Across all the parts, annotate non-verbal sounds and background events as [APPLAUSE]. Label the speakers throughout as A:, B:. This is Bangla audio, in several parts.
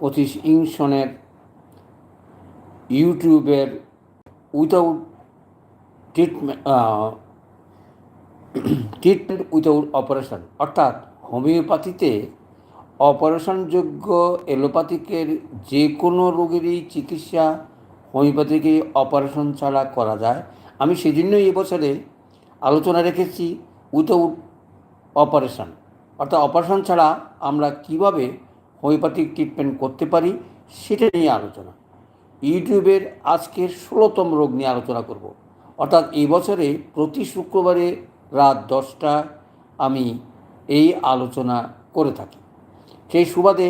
A: পঁচিশ ইং সনের ইউটিউবের without treatment [CLEARS THROAT] treatment without operation. অর্থাৎ হোমিওপ্যাথিতে অপারেশনযোগ্য এলোপ্যাথিকের যে কোনো রোগেরই চিকিৎসা হোমিওপ্যাথিকে অপারেশন ছাড়া করা যায়। আমি সেজন্যই এবছরে আলোচনা রেখেছি উইথাউট অপারেশন। অর্থাৎ অপারেশন ছাড়া আমরা কীভাবে হোমিওপ্যাথিক ট্রিটমেন্ট করতে পারি, সেটা নিয়ে আলোচনা। ইউটিউবের আজকের ষোলোতম রোগ নিয়ে আলোচনা করব। অর্থাৎ এই বছরে প্রতি শুক্রবারে রাত দশটা আমি এই আলোচনা করে থাকি। সেই সুবাদে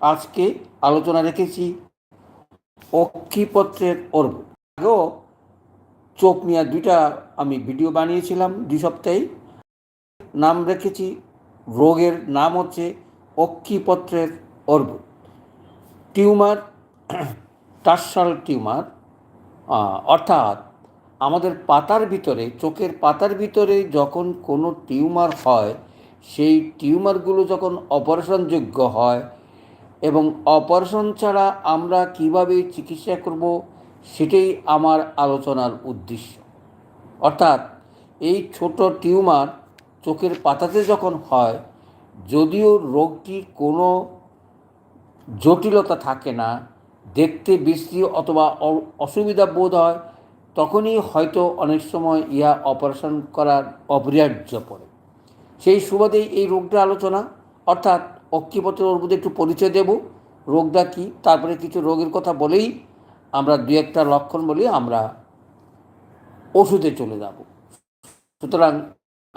A: আজকে আলোচনা রেখেছি অক্ষিপত্রের অর্ব। আগেও চোখ নিয়ে দুইটা আমি ভিডিও বানিয়েছিলাম, দুই সপ্তাহে নাম রেখেছি, রোগের নাম হচ্ছে অক্ষিপত্রের অর্ব। টিউমার টার্সাল টিউমার অর্থাৎ আমাদের পাতার ভিতরে, চোখের পাতার ভিতরে যখন কোনো টিউমার হয়, সেই টিউমারগুলো যখন অপারেশনযোগ্য হয় এবং অপারেশন ছাড়া আমরা কীভাবে চিকিৎসা করব, সেটাই আমার আলোচনার উদ্দেশ্য। অর্থাৎ এই ছোট টিউমার চোখের পাতাতে যখন হয় যদিও রোগটির কোনো জটিলতা থাকে না, দেখতে বিশ্রী অথবা অসুবিধা বোধ হয়, তখনই হয়তো অনেক সময় ইহা অপারেশন করার অপরিহার্য পড়ে। সেই সুবাদেই এই রোগটা আলোচনা, অর্থাৎ অক্ষিপত্রের অর্বুদে একটু পরিচয় দেব। রোগটা কী? তারপরে কিছু রোগের কথা বলেই আমরা দু একটা লক্ষণ বলি আমরা ওষুধে চলে যাব। সুতরাং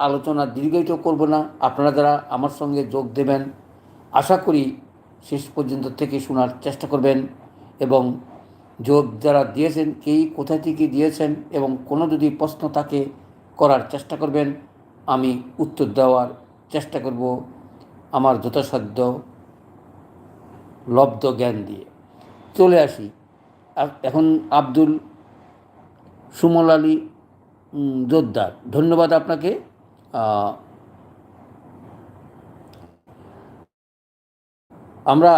A: আলোচনা দীর্ঘায়িত করব না। আপনারা যারা আমার সঙ্গে যোগ দেবেন, আশা করি শেষ পর্যন্ত থেকে শোনার চেষ্টা করবেন এবং যোগ যারা দিয়েছেন কেই কোথা থেকে দিয়েছেন এবং কোনো যদি প্রশ্ন থাকে করার চেষ্টা করবেন, আমি উত্তর দেওয়ার চেষ্টা করব আমার যথাসাধ্য লব্ধ জ্ঞান দিয়ে। চলে আসি। এখন আব্দুল সুমল আলী জোদ্দার ধন্যবাদ আপনাকে। আমরা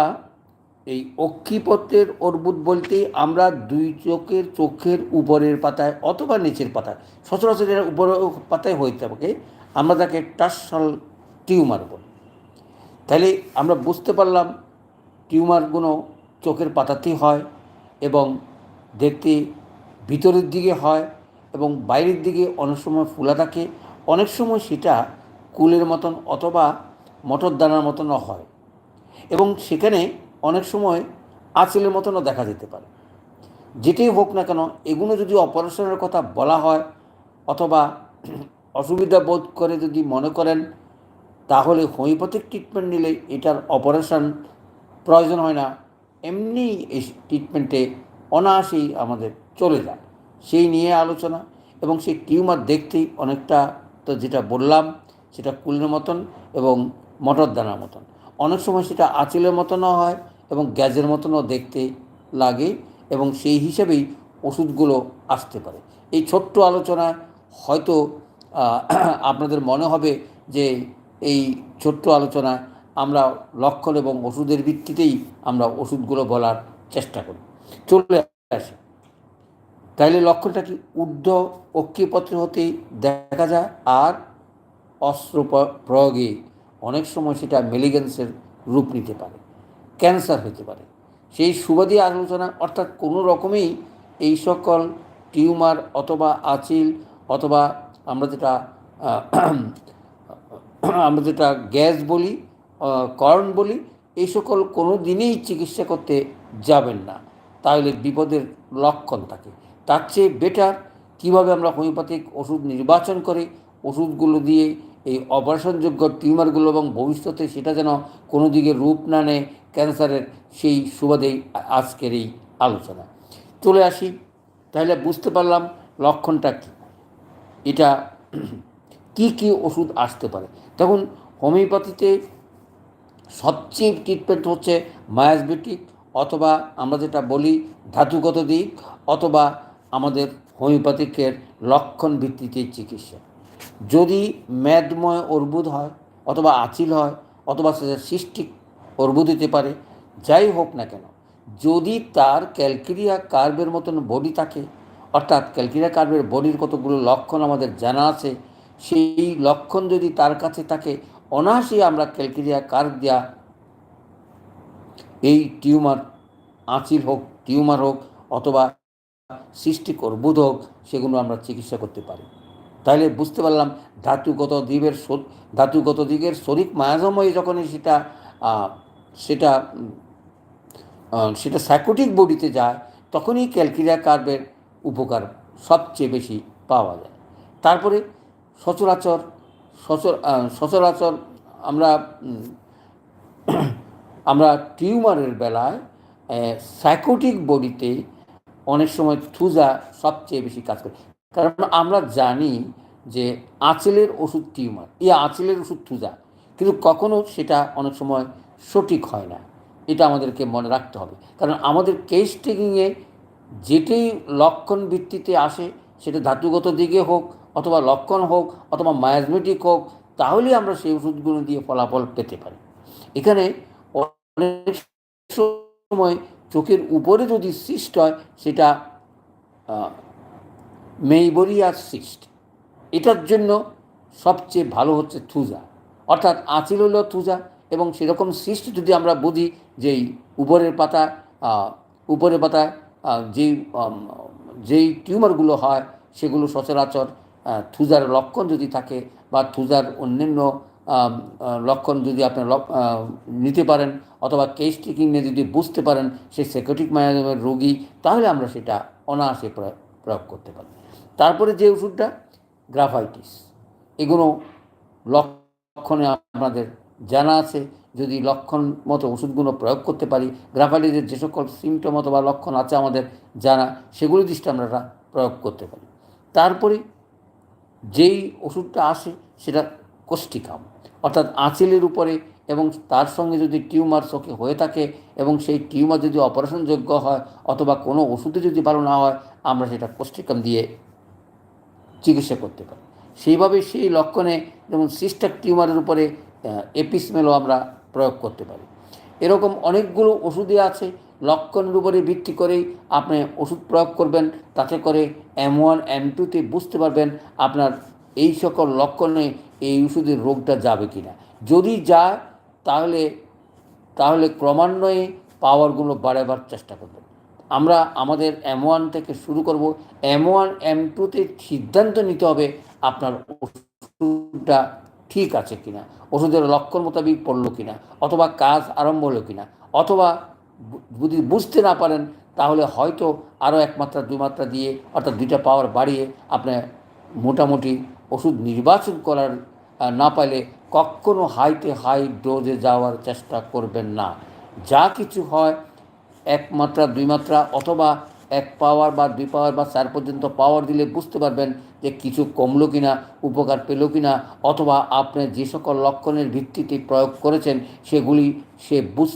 A: এই অক্ষিপত্রের অর্বুদ বলতে আমরা দুই চোখের চোখের উপরের পাতায় অথবা নিচের পাতায়, সচরাচর এর উপরের পাতায় হয়ে থাকে আমরা তাকে টার্সাল টিউমার বলি। তাহলে আমরা বুঝতে পারলাম টিউমারগুলো চোখের পাতাতেই হয় এবং দেখতে ভিতরের দিকে হয় এবং বাইরের দিকে অনেক সময় ফুলা থাকে। অনেক সময় সেটা কুলের মতন অথবা মটর দানার মতনও হয়। এবং সেখানে অনেক সময় আঁচলের মতনও দেখা যেতে পারে। যেটাই হোক না কেন, এগুলো যদি অপারেশনের কথা বলা হয় অথবা অসুবিধা বোধ করে যদি মনে করেন, তাহলে হোমিওপ্যাথিক ট্রিটমেন্ট নিলে এটার অপারেশন প্রয়োজন হয় না। এমনি এই ট্রিটমেন্টে অনায়াসেই আমাদের চলে যায়। সেই নিয়ে আলোচনা এবং সেই টিউমার দেখতেই অনেকটা তো যেটা বললাম, সেটা কুলের মতন এবং মটর দানার মতন। অনেক সময় সেটা আঁচিলের মতনও হয় এবং গ্যাজের মতনও দেখতে লাগে এবং সেই হিসেবেই ওষুধগুলো আসতে পারে। এই ছোট্ট আলোচনায় হয়তো আপনাদের মনে হবে যে এই ছোট্ট আলোচনায় আমরা লক্ষণ এবং ওষুধের ভিত্তিতেই আমরা ওষুধগুলো বলার চেষ্টা করি। চলে আসে। তাইলে লক্ষণটা কি ঊর্ধ্ব অক্ষিপত্র হতেই দেখা যায়? আর অস্ত্র প্রয়োগে অনেক সময় সেটা মেলিগেন্সের রূপ নিতে পারে, ক্যান্সার হতে পারে। সেই সুবাদী আলোচনা অর্থাৎ কোনো রকমেই এই সকল টিউমার অথবা আচিল অথবা আমরা যেটা আমরা যেটা গ্যাস বলি কর্ন বলি, এই সকল কোনো দিনেই চিকিৎসা করতে যাবেন না। তাহলে বিপদের লক্ষণ থাকে। তার চেয়ে বেটার কীভাবে আমরা হোমিওপ্যাথিক ওষুধ নির্বাচন করে, ওষুধগুলো দিয়ে এই অপারেশনযোগ্য টিউমারগুলো এবং ভবিষ্যতে সেটা যেন কোনো দিকে রূপ না নেয় ক্যান্সারের সেই সুবাদেই আজকের এই আলোচনা। চলে আসি, তাহলে বুঝতে পারলাম লক্ষণটা কী। এটা [CLEARS THROAT] কি কি ওষুধ আসতে পারে। তখন হোমিওপ্যাথিতে সবচেয়ে ট্রিটমেন্ট হচ্ছে মায়াসবেটিক অথবা আমরা যেটা বলি ধাতুগত দিক অথবা আমাদের হোমিওপ্যাথিকের লক্ষণ ভিত্তিতে চিকিৎসা। যদি মেদময় অর্বুদ হয় অথবা আচিল হয় অথবা সেটা সিস্টিক অর্বুদ হতে পারে, যাই হোক না কেন, যদি তার ক্যালকেরিয়া কার্ভের মতন বডি থাকে, অর্থাৎ ক্যালকেরিয়া কার্ভের বডির কতগুলো লক্ষণ আমাদের জানা আছে, সেই লক্ষণ যদি তার কাছে থাকে, অনায়াসেই আমরা ক্যালকেরিয়া কার্ভ দেওয়া এই টিউমার আঁচিল হোক, টিউমার হোক অথবা সৃষ্টি অর্বুদ হোক সেগুলো আমরা চিকিৎসা করতে পারি। তাহলে বুঝতে পারলাম ধাতুগত শ- ধাতুগত দিকের শরিক মায়াজময় যখনই সেটা সেটা সেটা স্যাকোটিক বডিতে যায়, তখনই ক্যালকিরিয়া কার্ভের উপকার সবচেয়ে বেশি পাওয়া যায়। তারপরে সচরাচর, সচর সচরাচর আমরা আমরা টিউমারের বেলায় সাইকোটিক বডিতে অনেক সময় থুজা সবচেয়ে বেশি কাজ করে। কারণ আমরা জানি যে আঁচলের ওষুধ টিউমার, এই আঁচলের ওষুধ থুজা, কিন্তু কখনো সেটা অনেক সময় সঠিক হয় না। এটা আমাদেরকে মনে রাখতে হবে। কারণ আমাদের কেস টেকিংয়ে যেটাই লক্ষণ ভিত্তিতে আসে, সেটা ধাতুগত দিকে হোক, অথবা লক্ষণ হোক, অথবা মায়াজমেটিক হোক, তাহলেই আমরা সেই ওষুধগুলো দিয়ে ফলাফল পেতে পারি। এখানে অনেক সময় চোখের উপরে যদি সিস্ট হয়, সেটা মেইবরিয়ার সিস্ট। এটার জন্য সবচেয়ে ভালো হচ্ছে থুজা। অর্থাৎ আঁচিল হলো থুজা এবং সেরকম সিস্ট যদি আমরা বুঝি যেই উপরের পাতা উপরের পাতায় যেই যেই টিউমারগুলো হয়, সেগুলো সচরাচর থুজার লক্ষণ যদি থাকে বা থুজার অন্যান্য লক্ষণ যদি আপনার লক- নিতে পারেন অথবা কেস টেকিং নিয়ে যদি বুঝতে পারেন সেই সেকোটিক মায়াজমের রোগী, তাহলে আমরা সেটা অনায়াসে প্রয়োগ প্রয়োগ করতে পারি। তারপরে যে ওষুধটা, গ্রাফাইটিস। এগুলো লক্ষণে আপনাদের জানা আছে। যদি লক্ষণ মতো ওষুধগুলো প্রয়োগ করতে পারি, গ্রাফাইটিসের যে সকল সিমটম অথবা লক্ষণ আছে আমাদের জানা, সেগুলো দৃষ্টি আমরা প্রয়োগ করতে পারি। তারপরে যেই ওষুধটা আসে, সেটা কোষ্টিকাম অর্থাৎ আঁচিলের উপরে এবং তার সঙ্গে যদি টিউমার চোখে হয়ে থাকে এবং সেই টিউমার যদি অপারেশনযোগ্য হয় অথবা কোনো ওষুধে যদি ভালো না হয়, আমরা সেটা কোষ্টিকাম দিয়ে চিকিৎসা করতে পারি। সেইভাবে সেই লক্ষণে যেমন সিস্টার টিউমারের উপরে এপিসমেলও আমরা প্রয়োগ করতে পারি। এরকম অনেকগুলো ওষুধই আছে, লক্ষণের উপরে ভিত্তি করেই আপনি ওষুধ প্রয়োগ করবেন, তাতে করে এম ওয়ান এম টুতে বুঝতে পারবেন আপনার এই সকল লক্ষণে এই ওষুধের রোগটা যাবে কি না। যদি যায়, তাহলে তাহলে ক্রমান্বয়ে পাওয়ারগুলো বাড়াবার চেষ্টা করবেন আমরা আমাদের এম ওয়ান থেকে শুরু করব। এম ওয়ান এম টুতে সিদ্ধান্ত নিতে হবে আপনার ওষুধটা ঠিক আছে কিনা ওষুধের লক্ষণ মোতাবিক পড়ল কিনা অথবা কাজ আরম্ভ হলো কিনা অথবা যদি বুঝতে না পারেন, তাহলে হয়তো আরও এক মাত্রা দুই মাত্রা দিয়ে, অর্থাৎ দুইটা পাওয়ার বাড়িয়ে আপনার মোটামুটি ওষুধ নির্বাচন করার না পাইলে কখনো হাইতে হাই ডোজে যাওয়ার চেষ্টা করবেন না। যা কিছু হয়, এক মাত্রা, দুই মাত্রা অথবা এক পাওয়ার বা দুই পাওয়ার বা চার পর্যন্ত পাওয়ার দিলে বুঝতে পারবেন যে কিছু কমলো কিনা, উপকার পেল কিনা অথবা আপনি যে সকল লক্ষণের ভিত্তিতে প্রয়োগ করেছেন সেগুলি সে বুঝ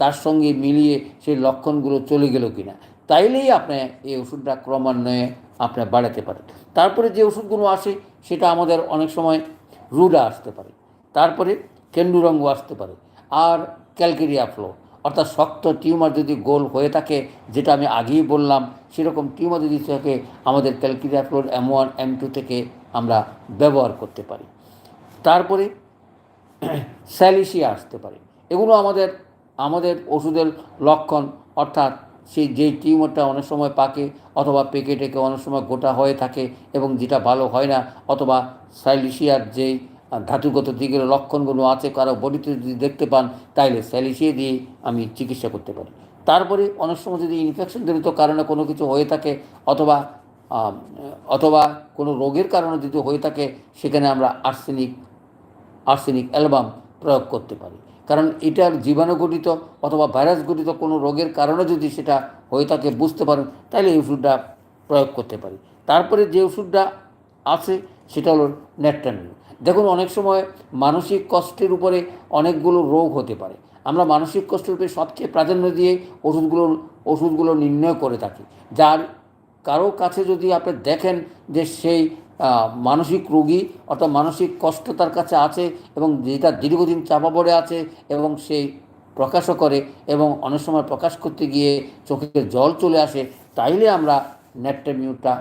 A: তার সঙ্গে মিলিয়ে সেই লক্ষণগুলো চলে গেল কিনা। তাইলেই আপনি এই ওষুধটা ক্রমান্বয়ে আপনি বাড়াতে পারেন। তারপরে যে ওষুধগুলো আসে সেটা আমাদের অনেক সময় রুডা আসতে পারে। তারপরে কেন্ডুরঙ্গ আসতে পারে। আর ক্যালকেরিয়া ফ্লো অর্থাৎ শক্ত টিউমার যদি গোল হয়ে থাকে, যেটা আমি আগেই বললাম, সেরকম টিউমার যদি থাকে, আমাদের calcarea floor M one, M two থেকে আমরা ব্যবহার করতে পারি। তারপরে স্যালিসিয়া আসতে পারে। এগুলো আমাদের আমাদের ওষুধের লক্ষণ, অর্থাৎ সেই যেই টিউমারটা অনেক সময় পাকে অথবা পেকে টেকে অনেক সময় গোটা হয়ে থাকে এবং যেটা ভালো হয় না অথবা স্যালিসিয়ার যেই ধাতুগত দিকের লক্ষণগুলো আছে, কারও বডিতে যদি দেখতে পান, তাইলে স্যালিসিয়া দিয়ে আমি চিকিৎসা করতে পারি। তারপরে অনেক সময় যদি ইনফেকশন জনিত কারণে কোনো কিছু হয়ে থাকে অথবা অথবা কোনো রোগের কারণে যদি হয়ে থাকে, সেখানে আমরা আর্সেনিক আর্সেনিক অ্যালবাম প্রয়োগ করতে পারি। কারণ এটার জীবাণুঘটিত অথবা ভাইরাস ঘটিত কোনো রোগের কারণে যদি সেটা হয়ে থাকে বুঝতে পারেন, তাহলে এই ওষুধটা প্রয়োগ করতে পারি। তারপরে যে ওষুধটা আছে সেটা হলো ন্যাট্রানিল দেখুন, অনেক সময় মানসিক কষ্টের উপরে অনেকগুলো রোগ হতে পারে। আমরা মানসিক কষ্টের উপরে সবচেয়ে প্রাধান্য দিয়ে ওষুধগুলো ওষুধগুলো নির্ণয় করে থাকি। যার কারও কাছে যদি আপনি দেখেন যে সেই মানসিক রোগী অর্থাৎ মানসিক কষ্ট তার কাছে আছে এবং যেটা দীর্ঘদিন চাপা পড়ে আছে এবং সেই প্রকাশও করে এবং অনেক সময় প্রকাশ করতে গিয়ে চোখে জল চলে আসে, তাইলে আমরা ন্যাট্রামিউটটা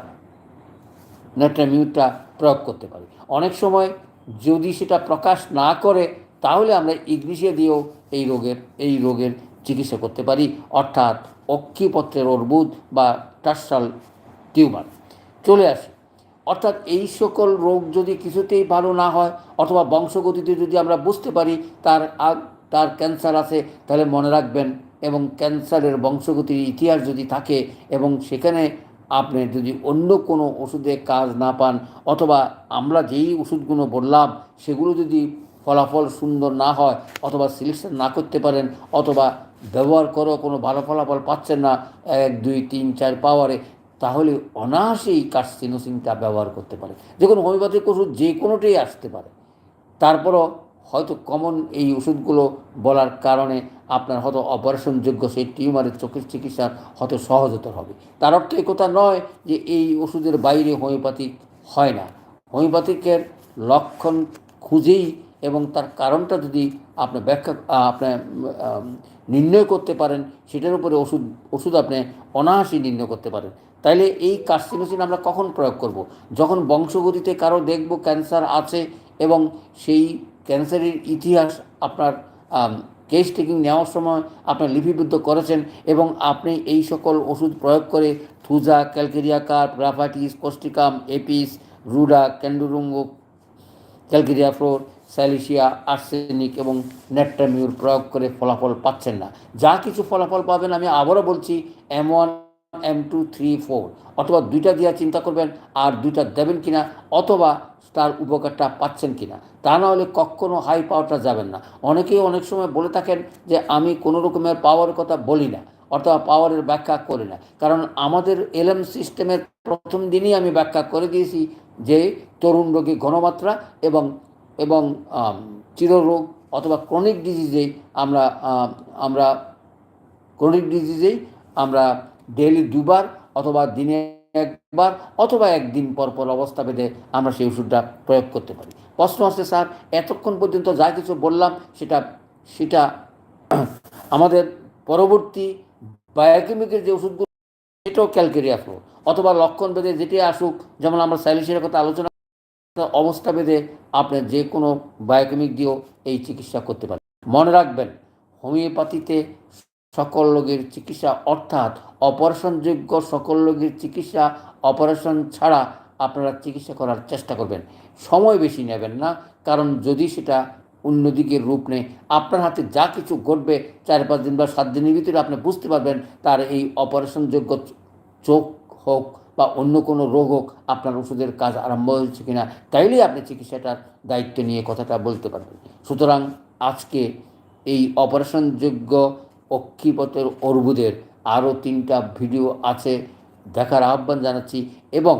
A: ন্যাট্রামিউটটা প্রয়োগ করতে পারি। অনেক সময় যদি সেটা প্রকাশ না করে, তাহলে আমরা ইংলিশে দিয়েও এই রোগের এই রোগের চিকিৎসা করতে পারি, অর্থাৎ অক্ষিপত্রের অর্বুদ বা টার্সাল টিউমার। চলে আসে। অর্থাৎ এই সকল রোগ যদি কিছুতেই ভালো না হয় অথবা বংশগতিতে যদি আমরা বুঝতে পারি তার আগ তার ক্যান্সার আছে, তাহলে মনে রাখবেন এবং ক্যান্সারের বংশগতির ইতিহাস যদি থাকে এবং সেখানে আপনি যদি অন্য কোনো ওষুধে কাজ না পান অথবা আমরা যেই ওষুধগুলো বললাম, সেগুলো যদি ফলাফল সুন্দর না হয় অথবা সিলেকশন না করতে পারেন অথবা ব্যবহার করেও কোনো ভালো ফলাফল পাচ্ছেন না, এক, দুই, তিন, চার পাওয়ারে তাহলে অনায়াসেই কার্সিনোসিনটা ব্যবহার করতে পারে। কোনো হোমিওপ্যাথিক ওষুধ যে কোনোটাই আসতে পারে। তারপরও হয়তো কমন এই ওষুধগুলো বলার কারণে আপনার হয়তো অপারেশনযোগ্য সেই টিউমারের চোখের চিকিৎসা হয়তো সহজতর হবে। তার অর্থ এই কথা নয় যে এই ওষুধের বাইরে হোমিওপ্যাথিক হয় না। হোমিওপ্যাথিকের লক্ষণ খুঁজেই এবং তার কারণটা যদি আপনি ব্যাখ্যা আপনার নির্ণয় করতে পারেন, সেটার উপরে ওষুধ ওষুধ আপনি অনায়াসই নির্ণয় করতে পারেন। তাইলে এই কার্সিনোসিন আমরা কখন প্রয়োগ করব? যখন বংশগতিতে কারও দেখব ক্যান্সার আছে এবং সেই ক্যান্সারের ইতিহাস আপনার কেস টেকিং নেওয়ার সময় আপনার লিপিবদ্ধ করেছেন এবং আপনি এই সকল ওষুধ প্রয়োগ করে থুজা, ক্যালকেরিয়া কার্প, গ্রাফাইটিস কোস্টিকাম এপিস, রুডা, ক্যান্ডুরুঙ্গ, ক্যালকেরিয়া ফ্লোর স্যালিসিয়া, আর্সেনিক এবং নেট্রামিউর প্রয়োগ করে ফলাফল পাচ্ছেন না। যা কিছু ফলাফল পাবেন আমি আবারও বলছি, M one, M two, three, four. অথবা দুইটা দিয়া চিন্তা করবেন, আর দুইটা দেবেন কিনা, অথবা তার উপকারটা পাচ্ছেন কিনা। তা না হলে কখনো হাই পাওয়ারটা যাবেন না। অনেকেই অনেক সময় বলে থাকেন যে, আমি কোনো রকমের পাওয়ারের কথা বলি না, অথবা পাওয়ারের ব্যাখ্যা করি না। কারণ আমাদের এলএম সিস্টেমের প্রথম দিনই আমি ব্যাখ্যা করে দিয়েছি যে, তরুণ রোগী ঘনমাত্রা এবং এবং চিররোগ অথবা ক্রনিক ডিজিজেই আমরা আমরা ক্রনিক ডিজিজেই আমরা ডেইলি দুবার অথবা দিনে একবার অথবা একদিন পর পর অবস্থা বেঁধে আমরা সেই ওষুধটা প্রয়োগ করতে পারি। প্রশ্ন আসছে, স্যার, এতক্ষণ পর্যন্ত যা কিছু বললাম সেটা সেটা [CLEARS THROAT] আমাদের পরবর্তী বায়োকেমিকের যে ওষুধগুলো, সেটাও ক্যালকেরিয়া ফ্লো অথবা লক্ষণ বেঁধে যেটি আসুক, যেমন আমরা স্যালিসের কথা আলোচনা অবস্থা বেঁধে আপনার যে কোনো বায়োকেমিক দিয়েও এই চিকিৎসা করতে পারেন। মনে রাখবেন, হোমিওপ্যাথিতে সকল রোগের চিকিৎসা অর্থাৎ অপারেশনযোগ্য সকল রোগের চিকিৎসা, অপারেশন ছাড়া আপনারা চিকিৎসা করার চেষ্টা করবেন। সময় বেশি নেবেন না, কারণ যদি সেটা অন্যদিকে রূপ নেয়, আপনার হাতে যা কিছু ঘটবে চার পাঁচ দিন বা সাত দিনের ভিতরে আপনি বুঝতে পারবেন তার এই অপারেশনযোগ্য চোখ হোক বা অন্য কোনো রোগ হোক আপনার ওষুধের কাজ আরম্ভ হয়েছে কিনা, তাইলেই আপনি চিকিৎসাটার দায়িত্ব নিয়ে কথাটা বলতে পারবেন। সুতরাং আজকে এই অপারেশনযোগ্য অক্ষিপথের অর্বুদের আরও তিনটা ভিডিও আছে দেখার আহ্বান জানাচ্ছি এবং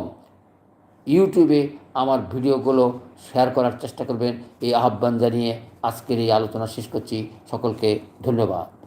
A: ইউটিউবে আমার ভিডিওগুলো শেয়ার করার চেষ্টা করবেন, এই আহ্বান জানিয়ে আজকের এই আলোচনা শেষ করছি। সকলকে ধন্যবাদ।